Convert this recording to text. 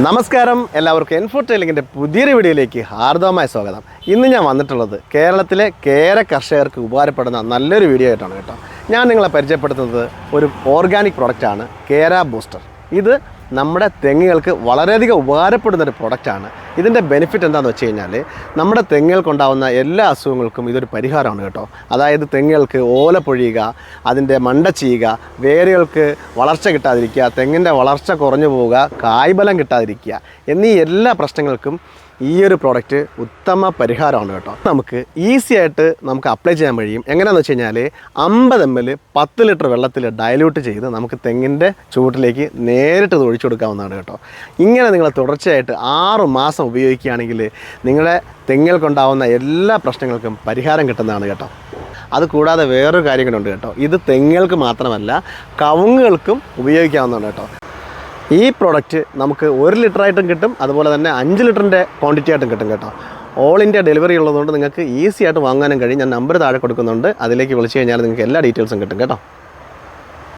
നമസ്കാരം. എല്ലാവർക്കും എൻഫോ ട്രെയിലിങ്ങിന്റെ പുതിയൊരു വീഡിയോയിലേക്ക് ഹാർദവമായ സ്വാഗതം. ഇന്ന് ഞാൻ വന്നിട്ടുള്ളത് കേരളത്തിലെ കേര കർഷകർക്ക് ഉപകാരപ്പെടുന്ന നല്ലൊരു വീഡിയോ ആയിട്ടാണ് കേട്ടോ. ഞാൻ നിങ്ങളെ പരിചയപ്പെടുത്തുന്നത് ഒരു ഓർഗാനിക് പ്രൊഡക്റ്റാണ് കേര ബൂസ്റ്റർ ഇത് നമ്മുടെ തെങ്ങുകൾക്ക് വളരെയധികം ഉപകാരപ്പെടുന്ന ഒരു പ്രൊഡക്റ്റാണ് ഇതിന്റെ ബെനിഫിറ്റ് എന്താണെന്ന് വെച്ച് കഴിഞ്ഞാൽ നമ്മുടെ തെങ്ങുകൾക്കുണ്ടാവുന്ന എല്ലാ അസുഖങ്ങൾക്കും ഇതൊരു പരിഹാരമാണ് കേട്ടോ. അതായത് തെങ്ങുകൾക്ക് ഓല പൊഴിയുക അതിന്റെ മണ്ട ചെയ്യുക വേരുകൾക്ക് വളർച്ച കിട്ടാതിരിക്കുക തെങ്ങിന്റെ വളർച്ച കുറഞ്ഞു പോവുക കായ്ബലം കിട്ടാതിരിക്കുക എന്നീ എല്ലാ പ്രശ്നങ്ങൾക്കും ഈ ഒരു പ്രോഡക്റ്റ് ഉത്തമ പരിഹാരമാണ് കേട്ടോ. നമുക്ക് ഈസി ആയിട്ട് നമുക്ക് അപ്ലൈ ചെയ്യാൻ കഴിയും. എങ്ങനെയാണെന്ന് വെച്ച് കഴിഞ്ഞാൽ അമ്പത് എം എൽ പത്ത് ലിറ്റർ വെള്ളത്തിൽ ഡയലൂട്ട് ചെയ്ത് നമുക്ക് തെങ്ങിന്റെ ചൂട്ടിലേക്ക് നേരിട്ട് ഒഴിച്ചു കൊടുക്കാവുന്നതാണ് കേട്ടോ. ഇങ്ങനെ നിങ്ങൾ തുടർച്ചയായിട്ട് ആറ് മാസം ഉപയോഗിക്കുകയാണെങ്കിൽ നിങ്ങളുടെ കൊണ്ടാവുന്ന എല്ലാ പ്രശ്നങ്ങൾക്കും പരിഹാരം കിട്ടുന്നതാണ് കേട്ടോ. അത് കൂടാതെ വേറൊരു കാര്യം കൂടെ ഉണ്ട് കേട്ടോ. ഇത് തെങ്ങുകൾക്ക് മാത്രമല്ല കവുങ്ങുകൾക്കും ഉപയോഗിക്കാവുന്നതാണ് കേട്ടോ. ഈ പ്രോഡക്റ്റ് നമുക്ക് ഒരു ലിറ്റർ ആയിട്ടും കിട്ടും അതുപോലെ തന്നെ അഞ്ച് ലിറ്ററിന്റെ ക്വാണ്ടിറ്റി ആയിട്ടും കിട്ടും കേട്ടോ. ഓൾ ഇന്ത്യ ഡെലിവറി ഉള്ളതുകൊണ്ട് നിങ്ങൾക്ക് ഈസി ആയിട്ട് വാങ്ങാനും കഴിയും. ഞാൻ നമ്പർ താഴെ കൊടുക്കുന്നുണ്ട്. അതിലേക്ക് വിളിച്ചു കഴിഞ്ഞാൽ നിങ്ങൾക്ക് എല്ലാ ഡീറ്റെയിൽസും കിട്ടും കേട്ടോ.